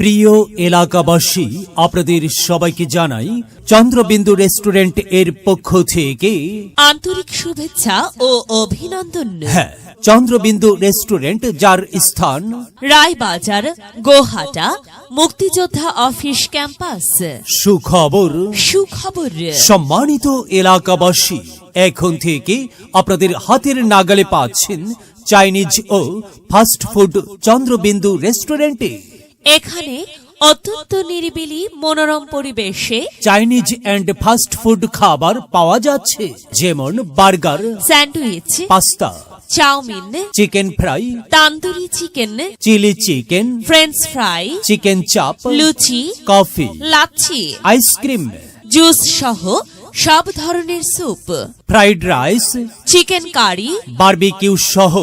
প্রিয় এলাকাবাসী আপনাদের সবাইকে জানাই চন্দ্রবিন্দু রেস্টুরেন্টের পক্ষ থেকে আন্তরিক শুভেচ্ছা ও অভিনন্দন। হ্যাঁ চন্দ্রবিন্দু রেস্টুরেন্ট যার স্থান রায়বাজার গোহাটা মুক্তিযোদ্ধা অফিস ক্যাম্পাস। সুখবর। সুখবর। সম্মানিত এলাকাবাসী এখন থেকে আপনাদের হাতের নাগালে পাচ্ছেন চাইনিজ ও ফাস্ট ফুড চন্দ্রবিন্দু রেস্টুরেন্টে। এখানে অত্যন্ত নিরিবিলি মনোরম পরিবেশে চাইনিজ অ্যান্ড ফাস্ট ফুড খাবার পাওয়া যাচ্ছে। যেমন burger sandwich pasta chow mein chicken fry tandoori chicken chilli chicken french fry chicken chaap luchi coffee lassi ice cream juice সহ সব ধরনের soup fried rice chicken curry barbecue সহ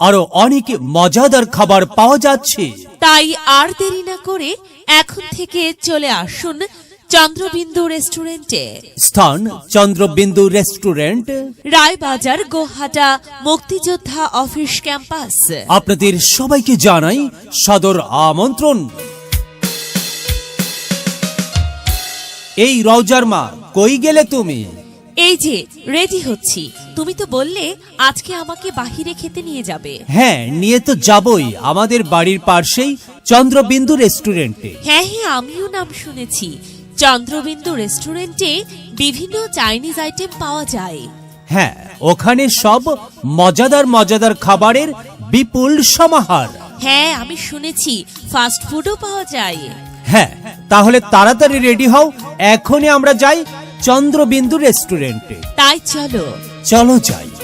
আরও অনেক মজাদার খাবার পাওয়া যাচ্ছে। তাই আর দেরি না করে এখন থেকে চলে আসুন চন্দ্রবিন্দু রেস্টুরেন্টে। স্থান চন্দ্রবিন্দু রেস্টুরেন্ট। রায়বাজার গোহাটা মুক্তিযোদ্ধা অফিস ক্যাম্পাস। আপনাদের সবাইকে জানাই সদর আমন্ত্রণ। এই রওজার মা কই গেলে তুমি? এই যে রেডি হচ্ছি। তুমি তো বললে আজকে আমাকে বাহিরে খেতে নিয়ে যাবে। হ্যাঁ নিয়ে তো যাবই। আমাদের বাড়ির পাশেই চন্দ্রবিন্দু রেস্টুরেন্টে। হ্যাঁ হ্যাঁ আমিও নাম শুনেছি। চন্দ্রবিন্দু রেস্টুরেন্টে বিভিন্ন চাইনিজ আইটেম পাওয়া যায়। হ্যাঁ ওখানে সব মজাদার মজাদার খাবারের বিপুল সমাহার। হ্যাঁ আমি শুনেছি ফাস্ট ফুডও পাওয়া যায়। হ্যাঁ তাহলে তাড়াতাড়ি রেডি হও। এখনই আমরা যাই চন্দ্রবিন্দু রেস্টুরেন্টে। তাই চলো। চলো যাই।